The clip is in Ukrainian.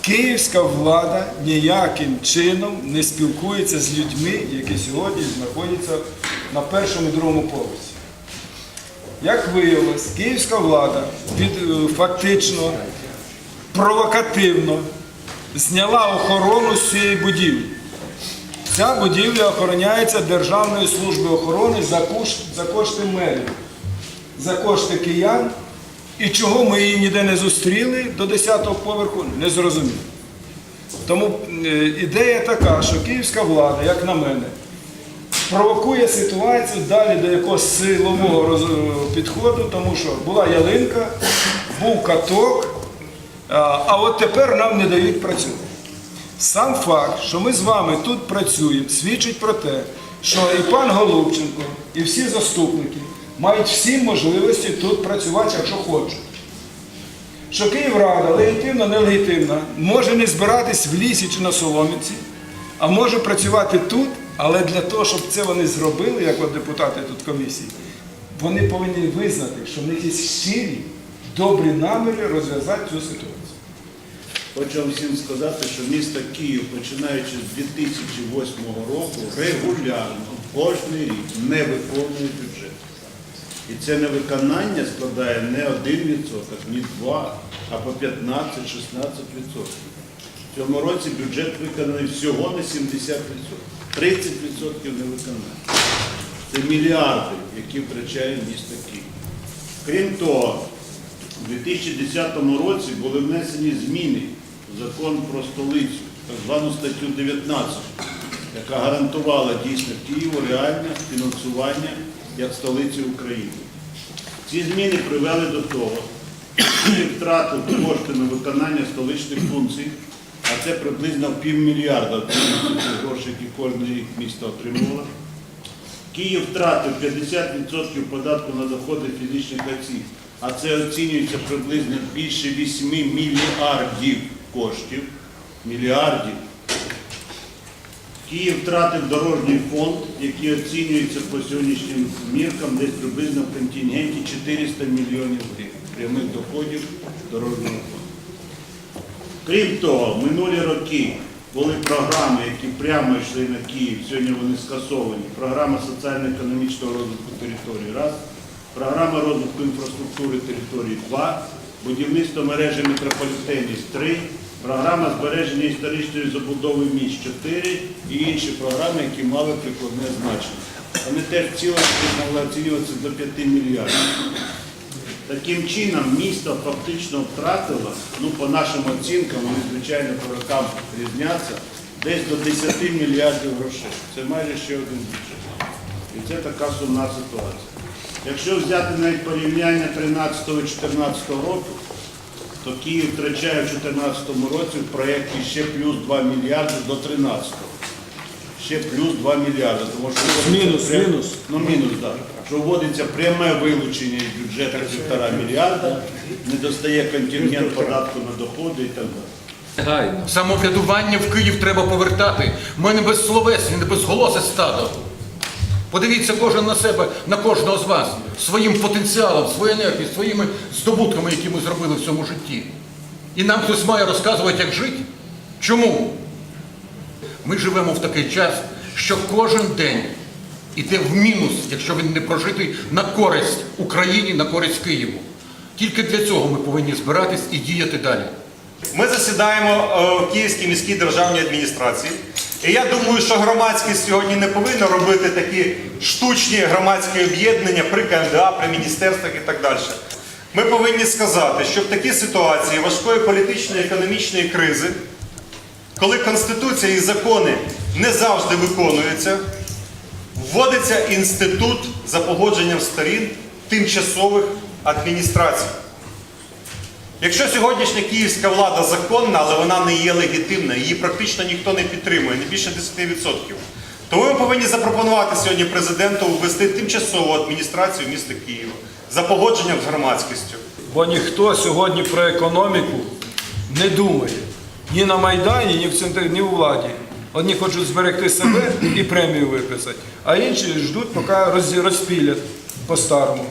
Київська влада ніяким чином не спілкується з людьми, які сьогодні знаходяться на першому і другому поверсі. Як виявилось, київська влада від, е, фактично провокативно зняла охорону з цієї будівлі. Ця будівля охороняється Державною службою охорони за кошти мерів, за кошти киян. І чого ми її ніде не зустріли до 10-го поверху, не зрозуміло. Тому е, ідея така, що київська влада, як на мене, провокує ситуацію далі до якогось силового підходу, тому що була ялинка, був каток, а от тепер нам не дають працювати. Сам факт, що ми з вами тут працюємо, свідчить про те, що і пан Голубченко, і всі заступники мають всі можливості тут працювати, якщо хочуть. Що Київрада легітимна, нелегітимна, може не збиратись в лісі чи на Соломінці, а може працювати тут, але для того, щоб це вони зробили, як от депутати тут комісії, вони повинні визнати, що в них є щирі, добрі наміри розв'язати цю ситуацію. Хочу всім сказати, що місто Київ, починаючи з 2008 року, регулярно, кожен рік не виконує бюджет. І це невиконання складає не 1%, ні 2%, а по 15-16%. В цьому році бюджет виконаний всього на 70%. 30% не виконання. Це мільярди, які втрачає місто Київ. Крім того, у 2010 році були внесені зміни в закон про столицю, так звану статтю 19, яка гарантувала дійсно Києву реальне фінансування як столиці України. Ці зміни привели до того, що втратив кошти на виконання столичних функцій, а це приблизно півмільярда грошей, які кожен рік місто отримувало. Київ втратив 50% податку на доходи фізичних осіб, а це оцінюється приблизно більше 8 мільярдів коштів. Мільярдів. Київ втратив дорожній фонд, який оцінюється по сьогоднішнім міркам десь приблизно в контингенті 400 мільйонів гривень прямих доходів дорожнього фонду. Крім того, минулі роки були програми, які прямо йшли на Київ, сьогодні вони скасовані. Програма соціально-економічного розвитку території раз, програма розвитку інфраструктури території два, будівництво мережі метрополітенів три, програма збереження історичної забудови міст чотири і інші програми, які мали прикладне значення. Вони теж цілості могли оцінюватися до 5 мільярдів. Таким чином, місто фактично втратило, ну по нашим оцінкам, вони звичайно по рокам різняться, десь до 10 мільярдів грошей. Це майже ще один бюджет. І це така сумна ситуація. Якщо взяти навіть порівняння 13-14 року, то Київ втрачає в 2014 році в проєкті ще плюс 2 мільярди до 13 Ще плюс 2 мільярди. Тому що Мінус, прям- мінус. Ну, мінус, так. Що вводиться пряме вилучення із бюджету півтора мільярда, не достає контингент податку на доходи і так далі. Самоврядування в Київ треба повертати. Ми не безсловесні, не безголосе стадо. Подивіться кожен на себе, на кожного з вас, своїм потенціалом, своєю енергією, своїми здобутками, які ми зробили в цьому житті. І нам хтось має розказувати, як жити. Чому? Ми живемо в такий час, що кожен день іде в мінус, якщо він не прожитий на користь Україні, на користь Києву. Тільки для цього ми повинні збиратись і діяти далі. Ми засідаємо е, в Київській міській державній адміністрації. І я думаю, що громадськість сьогодні не повинна робити такі штучні громадські об'єднання при КМДА, при міністерствах і так далі. Ми повинні сказати, що в такій ситуації важкої політичної економічної кризи, коли Конституція і закони не завжди виконуються, вводиться інститут за погодженням сторін тимчасових адміністрацій. Якщо сьогоднішня київська влада законна, але вона не є легітимна, її практично ніхто не підтримує, не більше 10%, то ми повинні запропонувати сьогодні президенту ввести тимчасову адміністрацію міста Києва за погодженням з громадськістю. Бо ніхто сьогодні про економіку не думає. Ні на Майдані, ні в центрі, ні у владі. Одні хочуть зберегти себе і премію виписати, а інші ждуть, поки розпілять по-старому.